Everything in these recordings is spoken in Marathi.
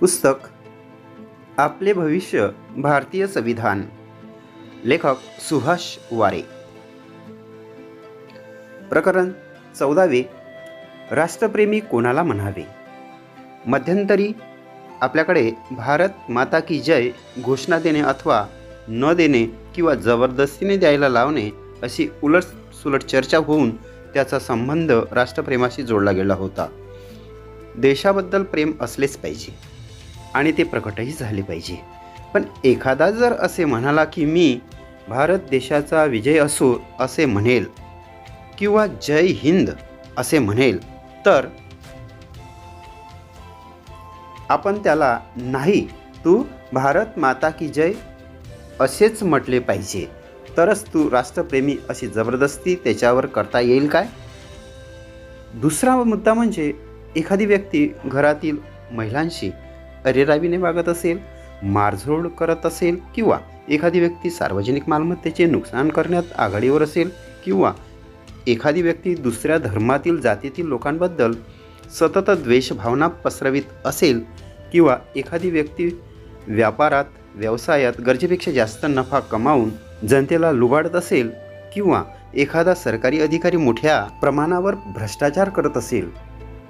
पुस्तक आपले भविष्य भारतीय संविधान. लेखक सुभाष वारे. प्रकरण चौदावे राष्ट्रप्रेमी कोणाला म्हणावे? मध्यंतरी आपल्याकडे भारत माता की जय घोषणा देणे अथवा न देणे किंवा जबरदस्तीने द्यायला लावणे अशी उलट सुलट चर्चा होऊन त्याचा संबंध राष्ट्रप्रेमाशी जोडला गेला होता. देशाबद्दल प्रेम असलेच पाहिजे. आणि ते प्रकटही झाले पाहिजे. पण एखादा जर असे म्हणाला की मी भारत देशाचा विजय असो असे म्हणेल किंवा जय हिंद असे म्हणेल तर आपण त्याला नाही तू भारत माता की जय असेच म्हटले पाहिजे. तरच तू राष्ट्रप्रेमी अशी जबरदस्ती त्याच्यावर करता येईल काय? दुसरा मुद्दा म्हणजे एखादी व्यक्ती घरातील महिलांशी अरेरावीने वागत असेल मारझोड करत असेल किंवा एखादी व्यक्ती सार्वजनिक मालमत्तेचे नुकसान करण्यात आघाडीवर असेल किंवा एखादी व्यक्ती दुसऱ्या धर्मातील जातीतील लोकांबद्दल सतत द्वेषभावना पसरवित असेल किंवा एखादी व्यक्ती व्यापारात व्यवसायात गरजेपेक्षा जास्त नफा कमावून जनतेला लुबाडत असेल किंवा एखादा सरकारी अधिकारी मोठ्या प्रमाणावर भ्रष्टाचार करत असेल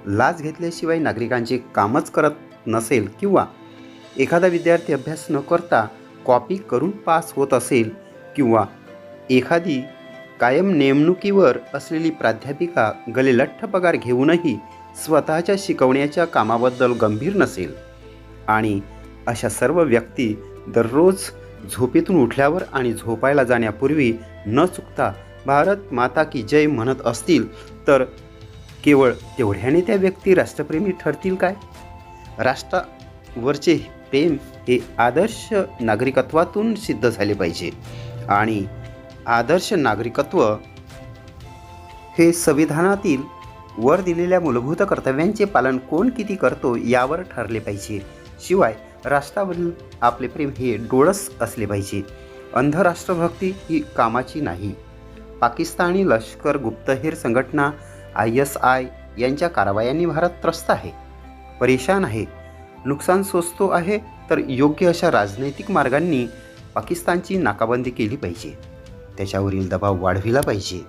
लाच घेतल्याशिवाय नागरिकांचे कामच करत नसेल किंवा एखादा विद्यार्थी अभ्यास न करता कॉपी करून पास होत असेल किंवा एखादी कायम नेमणुकीवर असलेली प्राध्यापिका गलेलठ्ठ पगार घेऊनही स्वतःच्या शिकवण्याच्या कामाबद्दल गंभीर नसेल आणि अशा सर्व व्यक्ती दररोज झोपेतून उठल्यावर आणि झोपायला जाण्यापूर्वी न चुकता भारत माता की जय म्हणत असतील तर केवळ तेवढ्याने त्या व्यक्ती राष्ट्रप्रेमी ठरतील काय? राष्ट्रावरचे प्रेम हे आदर्श नागरिकत्वातून सिद्ध झाले पाहिजे. आणि आदर्श नागरिकत्व हे संविधानातील वर दिलेल्या मूलभूत कर्तव्यांचे पालन कोण किती करतो यावर ठरले पाहिजे. शिवाय राष्ट्रावरील आपले प्रेम हे डोळस असले पाहिजे. अंधराष्ट्रभक्ती ही कामाची नाही. पाकिस्तानी लष्कर गुप्तहेर संघटना आय एस आय यांच्या कारवायांनी भारत त्रस्त आहे. परेशान आहे. नुकसान सोसतो आहे तर योग्य अशा राजनैतिक मार्गांनी पाकिस्तानची नाकाबंदी केली पाहिजे. त्याच्यावरील दबाव वाढविला पाहिजे.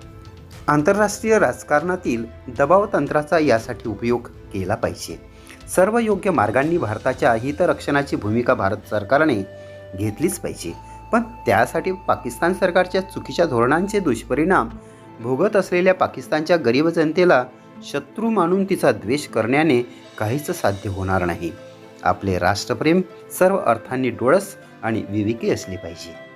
आंतरराष्ट्रीय राजकारणातील दबाव तंत्राचा यासाठी उपयोग केला पाहिजे. सर्व योग्य मार्गांनी भारताच्या हितरक्षणाची भूमिका भारत सरकारने घेतलीच पाहिजे. पण त्यासाठी पाकिस्तान सरकारच्या चुकीच्या धोरणांचे दुष्परिणाम भोगत असलेल्या पाकिस्तानच्या गरीब जनतेला शत्रू मानून तिचा द्वेष करण्याने काहीच साध्य होणार नाही. आपले राष्ट्रप्रेम सर्व अर्थांनी डोळस आणि विवेकी असले पाहिजे.